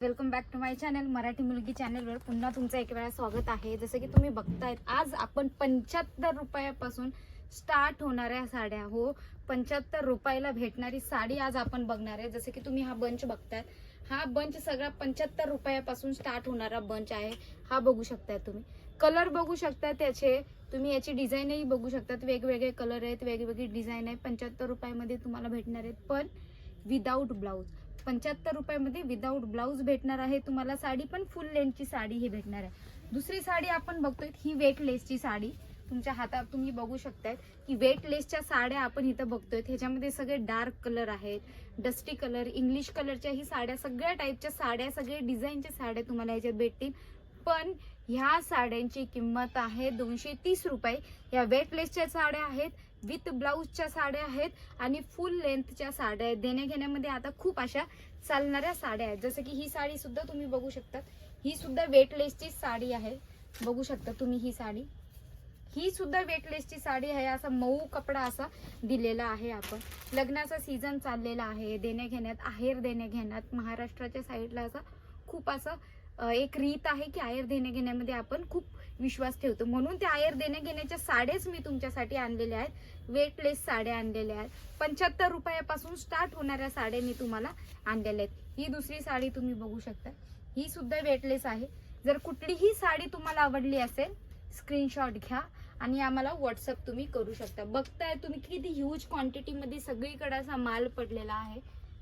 Welcome back to my channel Marathi मुलगी चॅनलवर पुन्हा तुमचं एक वेळा स्वागत आहे. जसं की तुम्ही बघतायत आज आपण पंच्याहत्तर रुपयापासून स्टार्ट होणाऱ्या साड्या. हो पंच्याहत्तर रुपयाला भेटणारी साडी आज आपण बघणार आहे. जसं की तुम्ही हा बंच बघताय हा बंच सगळा पंच्याहत्तर रुपयापासून स्टार्ट होणारा बंच आहे. हा बघू शकताय तुम्ही. कलर बघू शकता त्याचे तुम्ही याची डिझाईनही बघू शकतात वेगवेगळे कलर आहेत वेगवेगळी डिझाईन आहे. पंच्याहत्तर रुपयामध्ये तुम्हाला भेटणार आहेत. पण विदाऊट ब्लाऊज पंच्याहत्तर रुपयामध्ये विदाऊट ब्लाऊज भेटणार आहे. तुम्हाला साडी पण फुल लेंथची साडी ही भेटणार आहे. दुसरी साडी आपण बघतोय ही वेटलेसची साडी. तुमच्या हातात तुम्ही बघू शकताय की वेटलेसच्या साड्या आपण इथं बघतोय. ह्याच्यामध्ये सगळे डार्क कलर आहेत डस्टी कलर इंग्लिश कलरच्या ही साड्या सगळ्या टाईपच्या साड्या सगळे डिझाईनच्या साड्या तुम्हाला याच्यात भेटतील. पण ह्या साड्यांची किंमत आहे दोनशे तीस रुपये. या वेटलेसच्या साड्या आहेत विथ ब्लाऊजच्या साड्या आहेत आणि फुल लेंथच्या साड्या आहेत. देण्याघेण्यामध्ये आता खूप अशा चालणाऱ्या साड्या आहेत. जसं की ही साडी सुद्धा तुम्ही बघू शकता ही सुद्धा वेटलेसची साडी आहे. बघू शकता तुम्ही ही साडी. ही सुद्धा वेटलेसची साडी आहे. असा मऊ कपडा असा दिलेला आहे आपण. लग्नाचा सीझन चाललेला आहे. देण्या घेण्यात आहेर देण्या घेण्यात महाराष्ट्राच्या साईडला असा खूप असं एक रीत आहे की आयर देण्या घेण्यामध्ये आपण खूप विश्वास ठेवतो. म्हणून त्या आयर देण्या घेण्याच्या साड्याच मी तुमच्यासाठी आणलेल्या आहेत. वेटलेस साड्या आणलेल्या आहेत. पंच्याहत्तर रुपयापासून स्टार्ट होणाऱ्या साड्या मी तुम्हाला आणलेल्या आहेत. ही दुसरी साडी तुम्ही बघू शकता. ही सुद्धा वेटलेस आहे. जर कुठलीही साडी तुम्हाला आवडली असेल स्क्रीनशॉट घ्या आणि आम्हाला व्हॉट्सअप तुम्ही करू शकता. बघताय तुम्ही किती ह्यूज क्वांटिटीमध्ये सगळीकडे असा माल पडलेला आहे.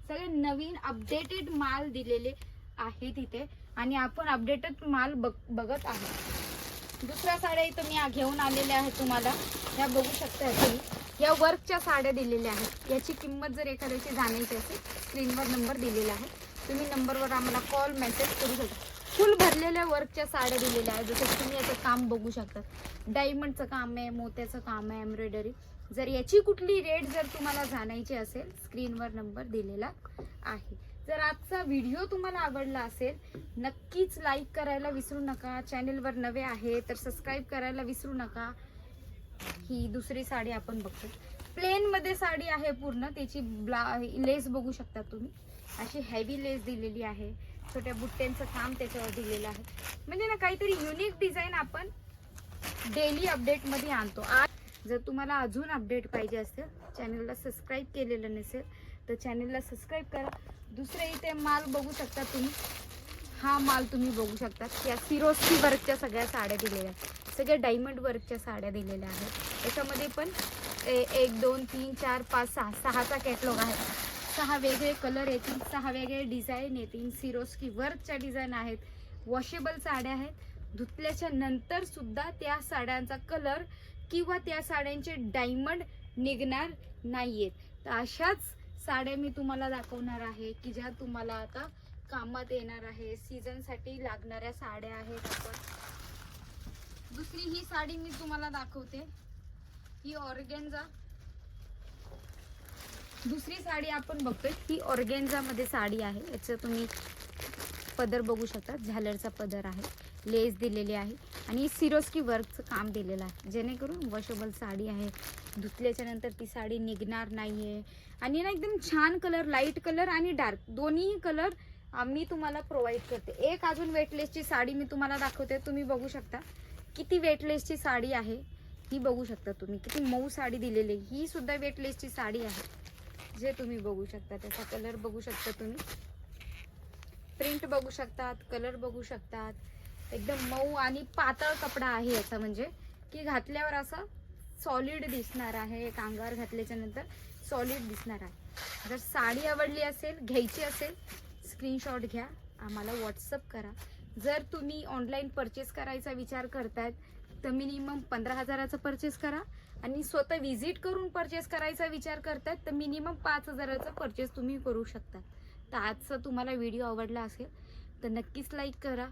सगळे नवीन अपडेटेड माल दिलेले. आहे तिथे. आणि आपण अपडेटेड माल बघ बघत आहोत. दुसऱ्या साड्या इथं मी घेऊन आलेल्या आहेत तुम्हाला. या बघू शकता तुम्ही. या वर्कच्या साड्या दिलेल्या आहेत. याची किंमत जर एखाद्याची जाण्याची असेल स्क्रीनवर नंबर दिलेला आहे. तुम्ही नंबरवर आम्हाला कॉल मेसेज करू शकता. फुल भरलेल्या वर्कच्या साड्या दिलेल्या आहेत. जसं तुम्ही याचं काम बघू शकता. डायमंडचं काम आहे मोत्याचं काम आहे एम्ब्रॉयडरी जर याची कुठली रेट जर तुम्हाला जाणायची असेल स्क्रीनवर नंबर दिलेला आहे. जर आजचा व्हिडिओ तुम्हाला आवडला असेल नक्कीच लाईक करायला विसरू नका. चॅनेलवर नवे आहे तर सबस्क्राईब करायला विसरू नका. ही दुसरी साडी आपण बघतो प्लेनमध्ये साडी आहे पूर्ण. त्याची ब्ला लेस बघू शकता तुम्ही. अशी हेवी लेस दिलेली आहे. छोट्या बुट्ट्यांचं काम त्याच्यावर दिलेलं आहे. म्हणजे ना काहीतरी युनिक डिझाईन आपण डेली अपडेटमध्ये आणतो. आज जर तुम्हाला अजून अपडेट पाहिजे असेल चॅनलला सबस्क्राईब केलेलं नसेल तर चॅनलला सबस्क्राईब करा. दुसरे इथे माल बघू शकता तुम्ही. हा माल तुम्ही बघू शकता. या सिरोस्की वर्कच्या सगळ्या साड्या दिलेल्या आहेत. सगळ्या डायमंड वर्कच्या साड्या दिलेल्या आहेत. त्याच्यामध्ये पण ए- एक दोन तीन चार पाच सहा सहाचा कॅटलॉग आहे. सहा वेगळे कलर येतील. सहा वेगळे डिझाईन येतील. सिरोस्की वर्कच्या डिझाईन आहेत. वॉशेबल साड्या आहेत. धुतल्याच्या नंतर सुद्धा त्या साड्यांचा कलर किंवा त्या साड्यांचे डायमंड निघणार नाही आहेत तर अशाच साड्या मी तुम्हाला दाखवणार आहे की ज्या तुम्हाला आता कामात येणार आहे. सीझनसाठी लागणाऱ्या साड्या आहेत आपण. दुसरी ही साडी मी तुम्हाला दाखवते. ही ऑर्गेन्झा. दुसरी साडी आपण बघतोय. ही ऑर्गेन्झामध्ये साडी आहे. याचं तुम्ही पदर बघू शकता. झालरचा पदर आहे. लेस दिलेली आहे. आणि सिरोस्की वर्कचं काम दिलेलं आहे. जेणेकरून वॉशेबल साडी आहे. धुतल्याच्या नंतर ती साडी निघणार नाही आहे आणि ना एकदम छान कलर लाइट कलर आणि डार्क दोन्ही कलर मी तुम्हाला प्रोव्हाइड करते. एक अजून वेटलेसची साडी मी तुम्हाला दाखवते. तुम्ही बघू शकता किती वेटलेसची साडी आहे. ही बघू शकता तुम्ही. किती मऊ साडी दिलेली ही सुद्धा वेटलेसची साडी आहे. जे तुम्ही बघू शकता. त्याचा कलर बघू शकता तुम्ही. प्रिंट बघू शकतात. कलर बघू शकतात. एकदम मऊ आणि पातळ कपडा आहे याचा म्हणजे. की घातल्यावर असं सॉलिड दिसणार आहे. एक अंगावर घातल्याच्या नंतर सॉलिड दिसणार आहे. जर साडी आवडली असेल घ्यायची असेल स्क्रीनशॉट घ्या. आम्हाला व्हॉट्सअप करा. जर तुम्ही ऑनलाईन परचेस करायचा विचार करतायत तर मिनिमम पंधरा हजाराचं परचेस करा. आणि स्वतः व्हिजिट करून परचेस करायचा विचार करतायत तर मिनिमम पाच हजाराचं परचेस तुम्ही करू शकता. तर आजचा तुम्हाला व्हिडिओ आवडला असेल तर नक्कीच लाईक करा.